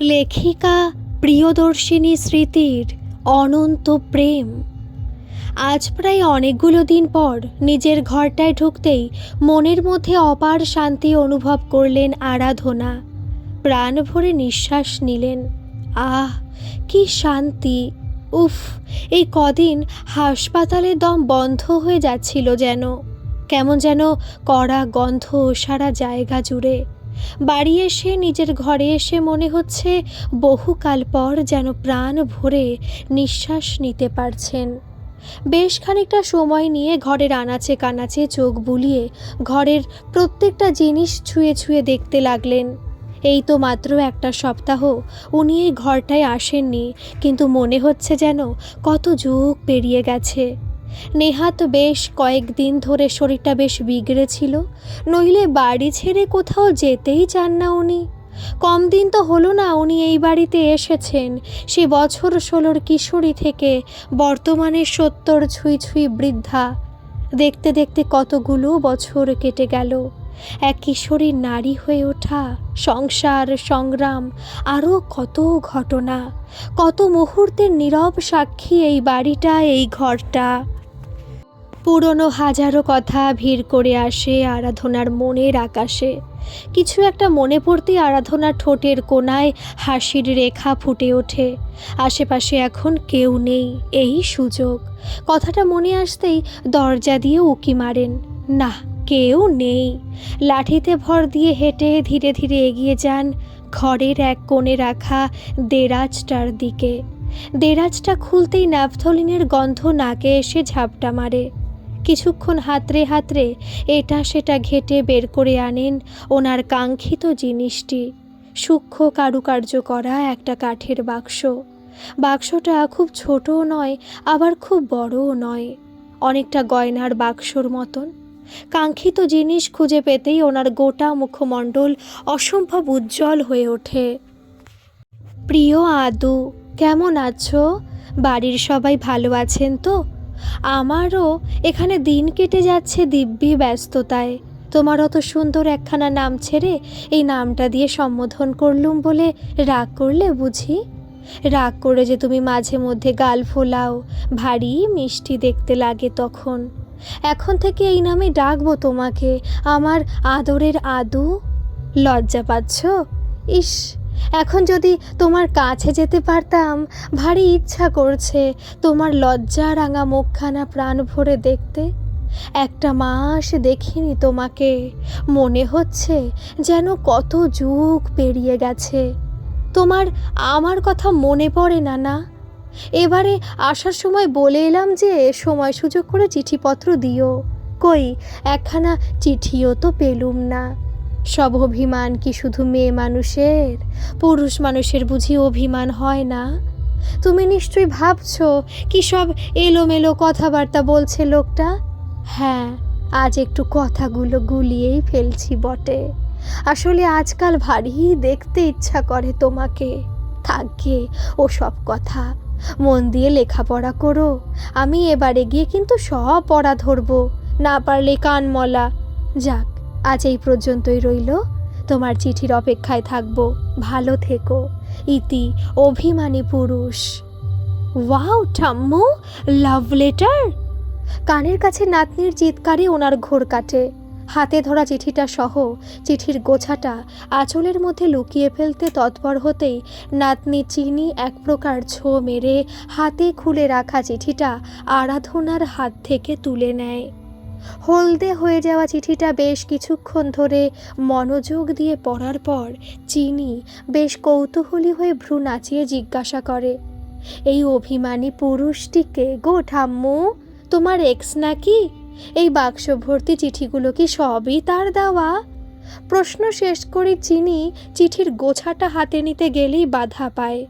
লেখিকা প্রিয়দর্শিনী স্মৃতির অনন্ত প্রেম। আজ প্রায় অনেকগুলো দিন পর নিজের ঘরটায় ঢুকতেই মনের মধ্যে অপার শান্তি অনুভব করলেন আরাধনা। প্রাণ ভরে নিঃশ্বাস নিলেন। আহ, কি শান্তি! উফ, এই কদিন হাসপাতালে দম বন্ধ হয়ে যাচ্ছিল যেন। কেমন যেন কড়া গন্ধ সারা জায়গা জুড়ে। বাড়ি এসে নিজের ঘরে এসে মনে হচ্ছে বহুকাল পর যেন প্রাণ ভরে নিঃশ্বাস নিতে পারছেন। বেশ খানিকটা সময় নিয়ে ঘরের আনাচে কানাচে চোখ বুলিয়ে ঘরের প্রত্যেকটা জিনিস ছুঁয়ে ছুঁয়ে দেখতে লাগলেন। এই তো মাত্র একটা সপ্তাহ, উনি এই ঘরটায় আসেননি, কিন্তু মনে হচ্ছে যেন কত যুগ পেরিয়ে গেছে। নেহাত বেশ কয়েকদিন ধরে শরীরটা বেশ বিগড়েছিল, নইলে বাড়ি ছেড়ে কোথাও যেতেই চান না উনি। কম দিন তো হলো না উনি এই বাড়িতে এসেছেন, সে বছর ষোলোর কিশোরী থেকে বর্তমানে সত্তর ছুঁই ছুঁই বৃদ্ধা। দেখতে দেখতে কতগুলো বছর কেটে গেল। এক কিশোরী নারী হয়ে ওঠা, সংসার, সংগ্রাম আরও কত ঘটনা, কত মুহূর্তের নীরব সাক্ষী এই বাড়িটা, এই ঘরটা। পুরনো হাজারো কথা ভিড় করে আসে আরাধনার মনের আকাশে। কিছু একটা মনে পড়তেই আরাধনার ঠোঁটের কোনায় হাসির রেখা ফুটে ওঠে। আশেপাশে এখন কেউ নেই, এই সুযোগ। কথাটা মনে আসতেই দরজা দিয়ে উকি মারেন। না, কেউ নেই। লাঠিতে ভর দিয়ে হেঁটে ধীরে ধীরে এগিয়ে যান ঘরের এক কোণে রাখা দেরাজটার দিকে। দেরাজটা খুলতেই ন্যাপথলিনের গন্ধ নাকে এসে ঝাপটা মারে। কিছুক্ষণ হাতড়ে হাতড়ে এটা সেটা ঘেটে বের করে আনেন ওনার কাঙ্ক্ষিত জিনিসটি। সূক্ষ্ম কারুকার্য করা একটা কাঠের বাক্স। বাক্সটা খুব ছোটও নয়, আবার খুব বড়ও নয়। অনেকটা গয়নার বাক্সর মতন। কাঙ্ক্ষিত জিনিস খুঁজে পেতেই ওনার গোটা মুখমণ্ডল অসম্ভব উজ্জ্বল হয়ে ওঠে। প্রিয় আদু, কেমন আছো? বাড়ির সবাই ভালো আছেন তো? আমারও এখানে দিন কেটে যাচ্ছে দিব্যি ব্যস্ততায়। তোমার অত সুন্দর একখানা নাম ছেড়ে এই নামটা দিয়ে সম্বোধন করলুম বলে রাগ করলে বুঝি? রাগ করে যে তুমি মাঝে মধ্যে গাল ফোলাও, ভারী মিষ্টি দেখতে লাগে তখন। এখন থেকে এই নামে ডাকবো তোমাকে, আমার আদরের আদু। লজ্জা পাচ্ছ? ইস এখন যদি তোমার কাছে যেতে পারতাম, ভারী ইচ্ছা করছে তোমার লজ্জা রাঙা মুখখানা প্রাণ ভরে দেখতে। একটা মাস দেখিনি তোমাকে, মনে হচ্ছে যেন কত যুগ পেরিয়ে গেছে। তোমার আমার কথা মনে পড়ে না না। এবারে আসার সময় বলে এলাম যে সময় সুযোগ করে চিঠিপত্র দিও। কই, একখানা চিঠিও তো পেলুম না। সব অভিমান কি শুধু মেয়ে মানুষের? পুরুষ মানুষের বুঝি অভিমান হয় না? তুমি নিশ্চয়ই ভাবছ কি সব এলোমেলো কথাবার্তা বলছে লোকটা? হ্যাঁ আজ একটু কথাগুলো গুলিয়েই ফেলছি বটে। আসলে আজকাল ভারী দেখতে ইচ্ছা করে তোমাকে। থাকবে ও সব কথা। মন দিয়ে লেখাপড়া করো। আমি এবারে গিয়ে কিন্তু সব পড়া ধরবো। না পারলে কানমলা যাক আজ এই পর্যন্তই রইল। তোমার চিঠির অপেক্ষায় থাকব। ভালো থেকো। ইতি অভিমানী পুরুষ। ওয়াও, ঠাম্মু! Love letter! কানের কাছে নাতনির চিৎকারে ওনার ঘোর কাটে। হাতে ধরা চিঠিটা সহ চিঠির গোছাটা আঁচলের মধ্যে লুকিয়ে ফেলতে তৎপর হতেই নাতনি চিনি এক প্রকার ছো মেরে হাতে খুলে রাখা চিঠিটা আরাধনার হাত থেকে তুলে নেয়। হলদে হয়ে যাওয়া চিঠিটা বেশ কিছুক্ষণ ধরে মনোযোগ দিয়ে পড়ার পর চিনি বেশ কৌতূহলী হয়ে ভ্রু নাচিয়ে জিজ্ঞাসা করে, এই অভিমানী পুরুষটিকে গো ঠাম্মু, তোমার এক্স নাকি? এই বাক্স ভর্তি চিঠিগুলো কি সবই তার দেওয়া? প্রশ্ন শেষ করে চিনি চিঠির গোছাটা হাতে নিতে গেলেই বাধা পায়,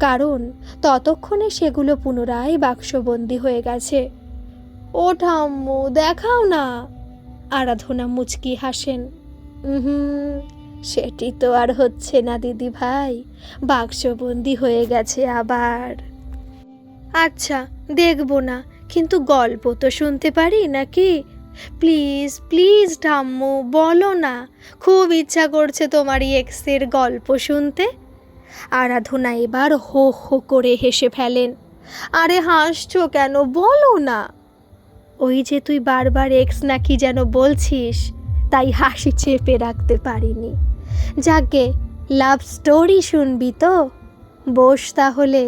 কারণ ততক্ষণে সেগুলো পুনরায় বাক্সবন্দি হয়ে গেছে। ও ঠাম্মু, দেখাও না। আরাধনা মুচকি হাসেন। হুম সেটি তো আর হচ্ছে না, দিদি ভাই। বাক্সবন্দি হয়ে গেছে আবার। আচ্ছা দেখব না, কিন্তু গল্প তো শুনতে পারি নাকি? প্লিজ প্লিজ ঠাম্মু, বলো না। খুব ইচ্ছা করছে তোমার এই এক্সের গল্প শুনতে। আরাধনা এবার হো হো করে হেসে ফেলেন। আরে হাসছো কেন? বলো না। ওই যে তুই বারবার এক্স নাকি যেন বলছিস, তাই হাসি চেপে রাখতে পারিনি। যাকে লাভ স্টোরি শুনবি তো? বস তাহলে।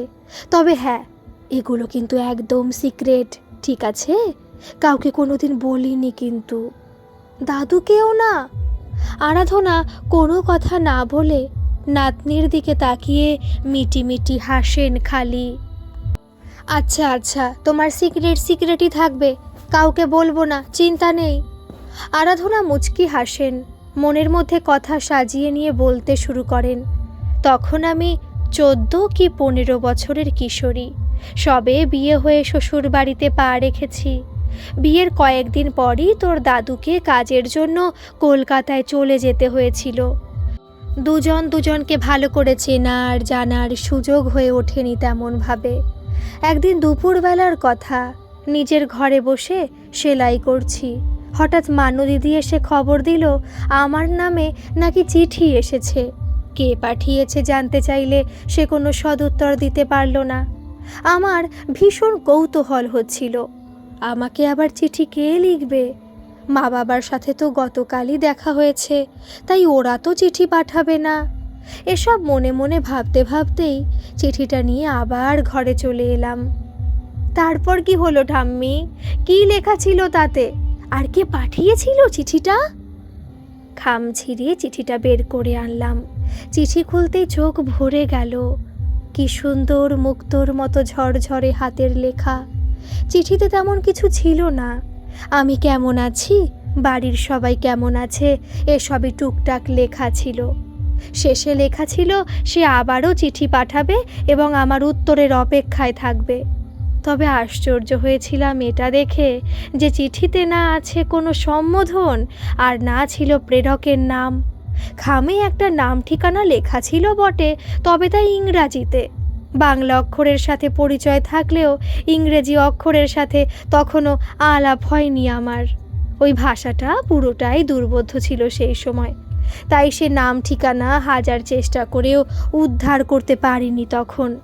তবে হ্যাঁ এগুলো কিন্তু একদম সিক্রেট, ঠিক আছে? কাউকে কোনোদিন বলিনি কিন্তু। দাদুকেও না। আরাধনা কোনো কথা না বলে নাতনির দিকে তাকিয়ে মিটি মিটি হাসেন খালি। আচ্ছা আচ্ছা তোমার সিক্রেট সিক্রেটই থাকবে। কাউকে বলব না, চিন্তা নেই। আরাধনা মুচকি হাসেন, মনের মধ্যে কথা সাজিয়ে নিয়ে বলতে শুরু করেন, তখন আমি চোদ্দ কি পনেরো বছরের কিশোরী। সবে বিয়ে হয়ে শ্বশুর বাড়িতে পা রেখেছি। বিয়ের কয়েকদিন পরই তোর দাদুকে কাজের জন্য কলকাতায় চলে যেতে হয়েছিল। দুজন দুজনকে ভালো করে চেনার জানার সুযোগ হয়ে ওঠেনি তেমনভাবে। একদিন দুপুরবেলার কথা নিজের ঘরে বসে সেলাই করছি। হঠাৎ মানু দিদি এসে খবর দিল, আমার নামে নাকি চিঠি এসেছে। কে পাঠিয়েছে জানতে চাইলে সে কোনো সদুত্তর দিতে পারল না। আমার ভীষণ কৌতূহল হচ্ছিল। আমাকে আবার চিঠি কে লিখবে? মা বাবার সাথে তো গতকালই দেখা হয়েছে, তাই ওরা তো চিঠি পাঠাবে না। এসব মনে মনে ভাবতে ভাবতেই চিঠিটা নিয়ে আবার ঘরে চলে এলাম। তারপর কি হলো ঠাম্মি? কি লেখা ছিল তাতে? আর কে পাঠিয়েছিল চিঠিটা? খাম ছিঁড়িয়ে চিঠিটা বের করে আনলাম। চিঠি খুলতেই চোখ ভরে গেল। কি সুন্দর মুক্তোর মতো ঝরঝরে হাতের লেখা। চিঠিতে তেমন কিছু ছিল না। আমি কেমন আছি? বাড়ির সবাই কেমন আছে? এসবই টুকটাক লেখা ছিল। শেষে লেখা ছিল, সে আবারও চিঠি পাঠাবে এবং আমার উত্তরের অপেক্ষায় থাকবে। তবে আশ্চর্য হয়েছিলাম এটা দেখে যে চিঠিতে না আছে কোনো সম্বোধন আর না ছিল প্রেরকের নাম। খামে একটা নাম ঠিকানা লেখা ছিল বটে, তবে তা ইংরাজিতে। বাংলা অক্ষরের সাথে পরিচয় থাকলেও ইংরেজি অক্ষরের সাথে তখনও আলাপ হয়নি আমার। ওই ভাষাটা পুরোটাই দুর্বোধ্য ছিল সেই সময়। তাই সে নাম ঠিকানা হাজার চেষ্টা করেও উদ্ধার করতে পারিনি তখন।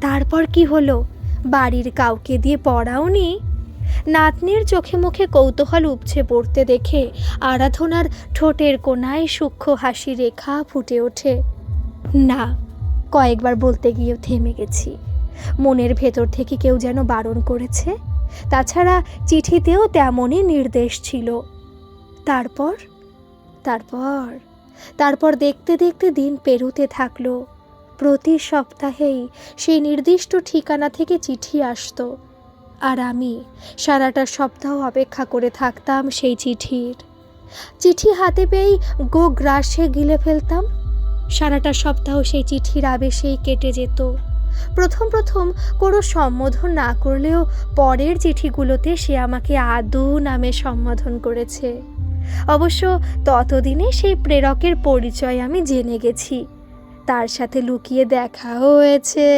তারপর কি হলো? বাড়ির কাউকে দিয়ে পড়াওনি? নাতনির চোখে মুখে কৌতূহল উপছে পড়তে দেখে আরাধনার ঠোঁটের কোনায় সূক্ষ্ম হাসি রেখা ফুটে ওঠে। না, কয়েকবার বলতে গিয়েও থেমে গেছি। মনের ভেতর থেকে কেউ যেন বারণ করেছে। তাছাড়া চিঠিতেও তেমনই নির্দেশ ছিল। তারপর? তারপর? তারপর দেখতে দেখতে দিন পেরুতে থাকল। প্রতি সপ্তাহেই সেই নির্দিষ্ট ঠিকানা থেকে চিঠি আসতো। আর আমি সারাটা সপ্তাহ অপেক্ষা করে থাকতাম সেই চিঠির। চিঠি হাতে পেয়েই গো গ্রাসে গিলে ফেলতাম। সারাটা সপ্তাহ সেই চিঠির আবেশেই কেটে যেত। প্রথম প্রথম কোনো সম্বোধন না করলেও পরের চিঠিগুলোতে সে আমাকে আদু নামে সম্বোধন করেছে। অবশ্য ততদিনে সেই প্রেরকের পরিচয় আমি জেনে গেছি। তার সাথে লুকিয়ে দেখাও হয়েছে।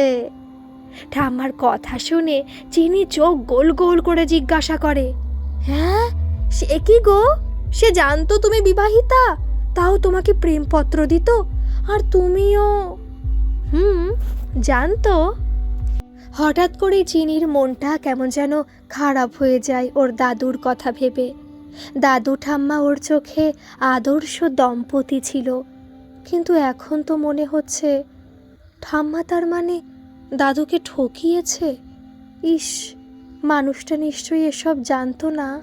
ঠাম্মার কথা শুনে চিনি চোখ গোল গোল করে জিজ্ঞাসা করে হ্যাঁ সে কি গো? সে জানতো তুমি বিবাহিতা, তাও তোমাকে প্রেমপত্র দিত, আর তুমিও? হুম, জানতো। হঠাৎ করে চিনির মনটা কেমন যেন খারাপ হয়ে যায় ওর দাদুর কথা ভেবে। দাদু ঠাম্মা ওর চোখে আদর্শ দম্পতি ছিল। কিন্তু এখন তো মনে হচ্ছে ঠাম্মা তার মানে দাদুকে ঠকিয়েছে? ইস, মানুষটা নিশ্চয়ই এসব জানতো না।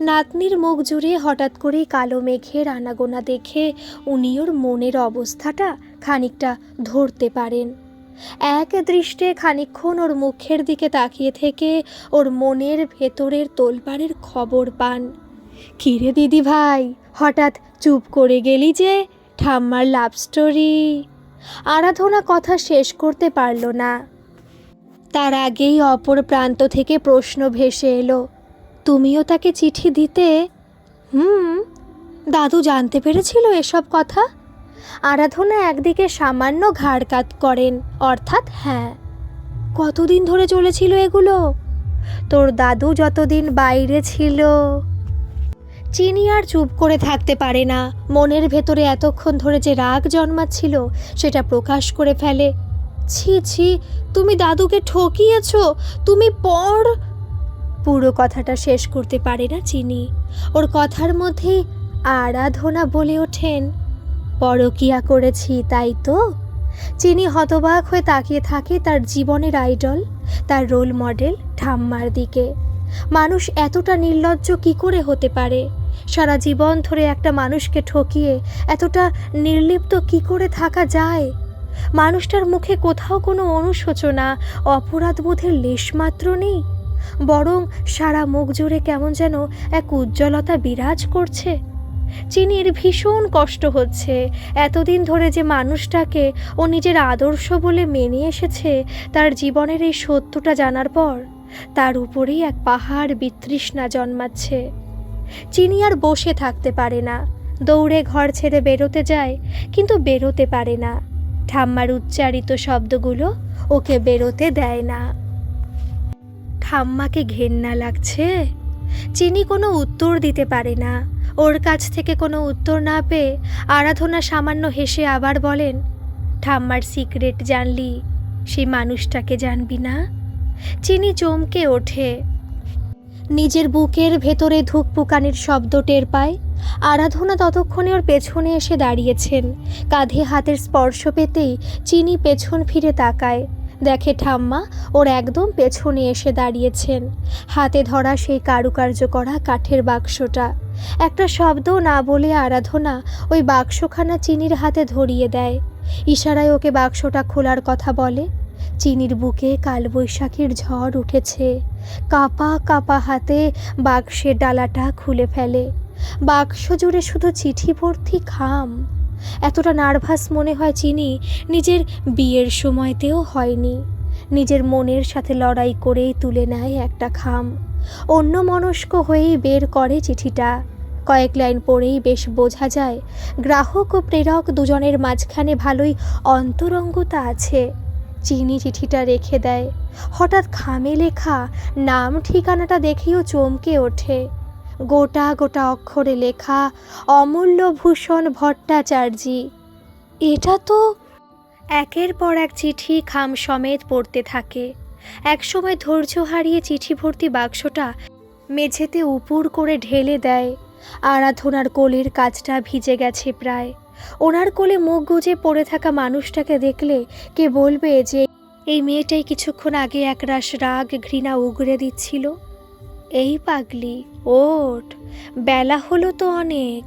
নাতনির মুখ জুড়ে হঠাৎ করেই কালো মেঘের আনাগোনা দেখে উনি ওর মনের অবস্থাটা খানিকটা ধরতে পারেন। এক দৃষ্টে খানিকক্ষণ ওর মুখের দিকে তাকিয়ে থেকে ওর মনের ভেতরের তোলপাড়ের খবর পান। কিরে দিদি ভাই হঠাৎ চুপ করে গেলি যে? ঠাম্মার লাভ স্টোরি আরাধনা কথা শেষ করতে পারল না। তার আগেই অপর প্রান্ত থেকে প্রশ্ন ভেসে এলো, তুমিও তাকে চিঠি দিতে? হুম, দাদু জানতে পেরেছিল এসব কথা? আরাধনা একদিকে সামান্য ঘাড় কাত করেন, অর্থাৎ হ্যাঁ। কতদিন ধরে চলেছিল এগুলো? তোর দাদু যতদিন বাইরে ছিল। চিনি আর চুপ করে থাকতে পারে না। মনের ভেতরে এতক্ষণ ধরে যে রাগ জন্মাচ্ছিল, সেটা প্রকাশ করে ফেলে। ছি ছি, তুমি দাদুকে ঠকিয়েছ? তুমি পর? পুরো কথাটা শেষ করতে পারে না চিনি। ওর কথার মধ্যে আরাধনা বলে ওঠেন। পরকিয়া করেছি, তাই তো? চিনি হতবাক হয়ে তাকিয়ে থাকে তার জীবনের আইডল, তার রোল মডেল ঠাম্মার দিকে। মানুষ এতটা নির্লজ্জ কি করে হতে পারে? সারা জীবন ধরে একটা মানুষকে ঠকিয়ে এতটা নির্লিপ্ত কি করে থাকা যায়? মানুষটার মুখে কোথাও কোনো অনুশোচনা, অপরাধবোধের লেশমাত্র নেই? বরং সারা মুখ জুড়ে কেমন যেন এক উজ্জ্বলতা বিরাজ করছে। চিনির ভীষণ কষ্ট হচ্ছে। এতদিন ধরে যে মানুষটাকে ও নিজের আদর্শ বলে মেনে এসেছে, তার জীবনের এই সত্যটা জানার পর তার উপরেই এক পাহাড় বিতৃষ্ণা জন্মাচ্ছে। চিনি আর বসে থাকতে পারে না। দৌড়ে ঘর ছেড়ে বেরোতে যায়, কিন্তু বেরোতে পারে না। ঠাম্মার উচ্চারিত শব্দগুলো ওকে বেরোতে দেয় না। ঠাম্মাকে ঘেন্না লাগছে। চিনি কোনো উত্তর দিতে পারে না। ওর কাছ থেকে কোনো উত্তর না পেয়ে আরাধনা সামান্য হেসে আবার বলেন, ঠাম্মার সিক্রেট জানলি, সেই মানুষটাকে জানবি না? চিনি চমকে ওঠে। নিজের বুকের ভেতরে ধুকপুকানির শব্দ টের পায়। আরাধনা ততক্ষণে ওর পেছনে এসে দাঁড়িয়েছেন। কাঁধে হাতের স্পর্শ পেতেই চিনি পেছন ফিরে তাকায়। দেখে ঠাম্মা, ওর একদম পেছনে এসে দাঁড়িয়েছেন। হাতে ধরা সেই কারুকার্য করা কাঠের বাক্সটা। একটা শব্দ না বলে আরাধনা ওই বাক্সখানা চিনির হাতে ধরিয়ে দেয়। ইশারায় ওকে বাক্সটা খোলার কথা বলে। চিনির বুকে কালবৈশাখীর ঝড় উঠেছে। কাপা কাপা হাতে বাক্সের ডালাটা খুলে ফেলে। বাক্স জুড়ে শুধু চিঠি ভর্তি খাম। এতটা নার্ভাস মনে হয় চিনি নিজের বিয়ের সময়তেও হয়নি। নিজের মনের সাথে লড়াই করেই তুলে নেয় একটা খাম। অন্য মনস্ক হয়েই বের করে চিঠিটা। কয়েক লাইন পড়েই বেশ বোঝা যায়, গ্রাহক ও প্রেরক দুজনের মাঝখানে ভালোই অন্তরঙ্গতা আছে। চিনি চিঠিটা রেখে দেয়। হঠাৎ খামে লেখা, নাম ঠিকানাটা দেখেও চমকে ওঠে। গোটা গোটা অক্ষরে লেখা, অমূল্য ভূষণ ভট্টাচার্যি। এটা তো একের পর এক চিঠি খাম সমেত পড়তে থাকে। একসময় ধৈর্য হারিয়ে চিঠি ভর্তি বাক্সটা মেঝেতে উপুর করে ঢেলে দেয়। আরাধনার কোলের কাজটা ভিজে গেছে প্রায়। ওনার কোলে মুখ গুজে পড়ে থাকা মানুষটাকে দেখলে কে বলবে যে এই মেয়েটাই কিছুক্ষণ আগে একরাশ রাগ ঘৃণা উগরে দিচ্ছিল? এই পাগলি, ওঠ, বেলা হলো তো অনেক।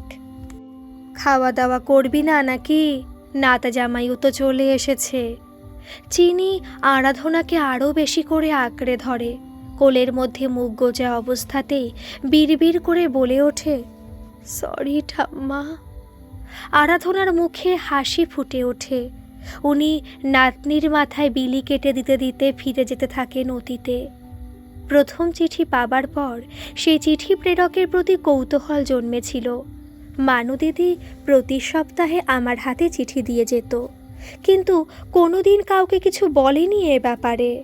খাওয়া দাওয়া করবি না নাকি? নাতা জামাইও তো চলে এসেছে। চিনি আরাধনাকে আরও বেশি করে আঁকড়ে ধরে। কোলের মধ্যে মুখ গোজা অবস্থাতেই বিড়বিড় করে বলে ওঠে, সরি ঠাম্মা আরাধনার মুখে হাসি ফুটে ওঠে। উনি নাতনির মাথায় বিলি কেটে দিতে দিতে ফিরে যেতে থাকেন অতীতে। প্রথম চিঠি পাবার পর সেই চিঠি প্রেরকের প্রতি কৌতূহল জন্মেছিল। মানু দিদি প্রতি সপ্তাহে আমার হাতে চিঠি দিয়ে যেত। কিন্তু কোনোদিন কাউকে কিছু বলেনি এ ব্যাপারে।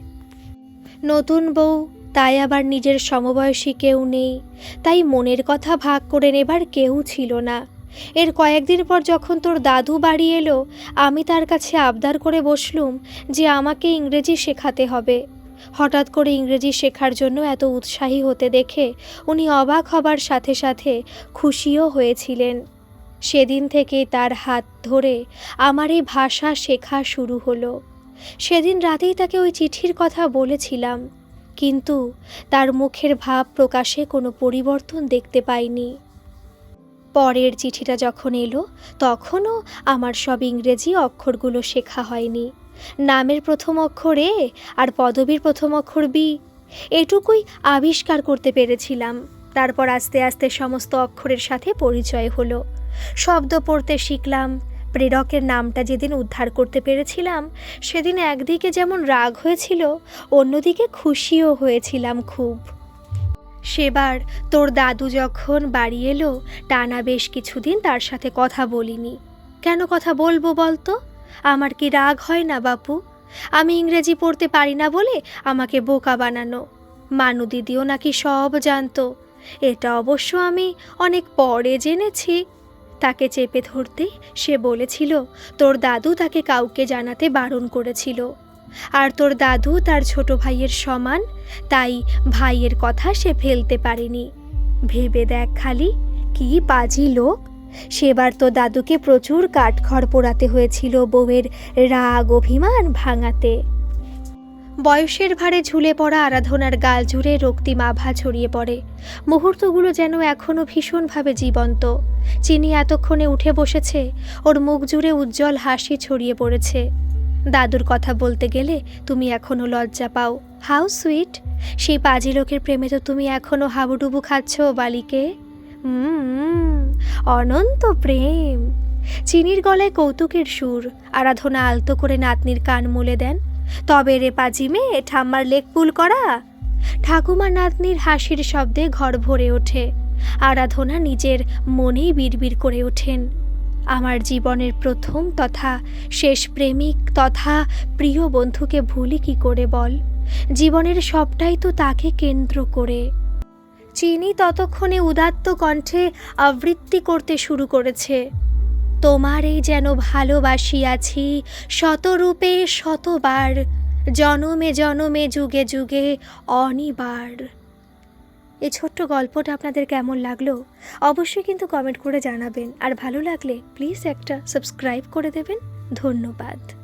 নতুন বউ, তাই আবার নিজের সমবয়সী কেউ নেই। তাই মনের কথা ভাগ করে নেবার কেউ ছিল না। এর কয়েকদিন পর যখন তোর দাদু বাড়ি এলো, আমি তার কাছে আবদার করে বসলুম যে আমাকে ইংরেজি শেখাতে হবে। হঠাৎ করে ইংরেজি শেখার জন্য এত উৎসাহী হতে দেখে উনি অবাক হবার সাথে সাথে খুশিও হয়েছিলেন। সেদিন থেকেই তার হাত ধরে আমার এই ভাষা শেখা শুরু হলো। সেদিন রাতেই তাকে ওই চিঠির কথা বলেছিলাম, কিন্তু তার মুখের ভাব প্রকাশে কোনো পরিবর্তন দেখতে পাইনি। পরের চিঠিটা যখন এলো, তখনও আমার সব ইংরেজি অক্ষরগুলো শেখা হয়নি। নামের প্রথম অক্ষর এ আর পদবীর প্রথম অক্ষর বি। এটুকুই আবিষ্কার করতে পেরেছিলাম। তারপর আস্তে আস্তে সমস্ত অক্ষরের সাথে পরিচয় হলো। শব্দ পড়তে শিখলাম, প্রেরকের নামটা যেদিন উদ্ধার করতে পেরেছিলাম, সেদিন একদিকে যেমন রাগ হয়েছিল, অন্যদিকে খুশিও হয়েছিলাম খুব। সেবার তোর দাদু যখন বাড়ি এলো, টানা বেশ কিছুদিন তার সাথে কথা বলিনি। কেন কথা বলব বলতো? আমার কি রাগ হয় না বাপু? আমি ইংরেজি পড়তে পারি না বলে আমাকে বোকা বানানো। মানু দিদিও নাকি সব জানতো। এটা অবশ্য আমি অনেক পরে জেনেছি। তাকে চেপে ধরতে সে বলেছিল, তোর দাদু তাকে কাউকে জানাতে বারণ করেছিল। আর তোর দাদু তার ছোট ভাইয়ের সমান, তাই ভাইয়ের কথা সে ফেলতে পারেনি। ভেবে দেখ খালি, কি বাজি লোক। সেবার তো দাদুকে প্রচুর কাঠখড় পোড়াতে হয়েছিল বউয়ের রাগ, অভিমান ভাঙাতে। বয়সের ভারে ঝুলে পড়া আরাধনার গাল জুড়ে রক্তিম আভা ছড়িয়ে পড়ে। মুহূর্তগুলো যেন এখনও ভীষণভাবে জীবন্ত। চিনি এতক্ষণে উঠে বসেছে, ওর মুখ জুড়ে উজ্জ্বল হাসি ছড়িয়ে পড়েছে। দাদুর কথা বলতে গেলে তুমি এখনও লজ্জা পাও। How sweet? সেই পাজি লোকের প্রেমে তো তুমি এখনও হাবুডুবু খাচ্ছ, বালিকে। অনন্ত প্রেম। চিনির গলায় কৌতুকের সুর, আরাধনা আলতো করে নাতনির কান মুলে দেন। তবে রে পাজি মেয়ে, ঠাম্মার লেক পুল করা? ঠাকুমা নাতনির হাসির শব্দে ঘর ভরে ওঠে। আরাধনা নিজের মনেই বিড়বিড় করে ওঠেন। আমার জীবনের প্রথম তথা শেষ প্রেমিক তথা প্রিয় বন্ধুকে ভুলি কি করে বল? জীবনের সবটাই তো তাকে কেন্দ্র করে। চিনি ততক্ষণে উদাত্ত কণ্ঠে আবৃত্তি করতে শুরু করেছে। তোমার এই যেন ভালোবাসিয়াছি শতরূপে শতবার, জনমে জনমে যুগে যুগে অনিবার। এই ছোট্ট গল্পটা আপনাদের কেমন লাগল? অবশ্যই কিন্তু কমেন্ট করে জানাবেন। আর ভালো লাগলে প্লিজ একটা সাবস্ক্রাইব করে দেবেন। ধন্যবাদ।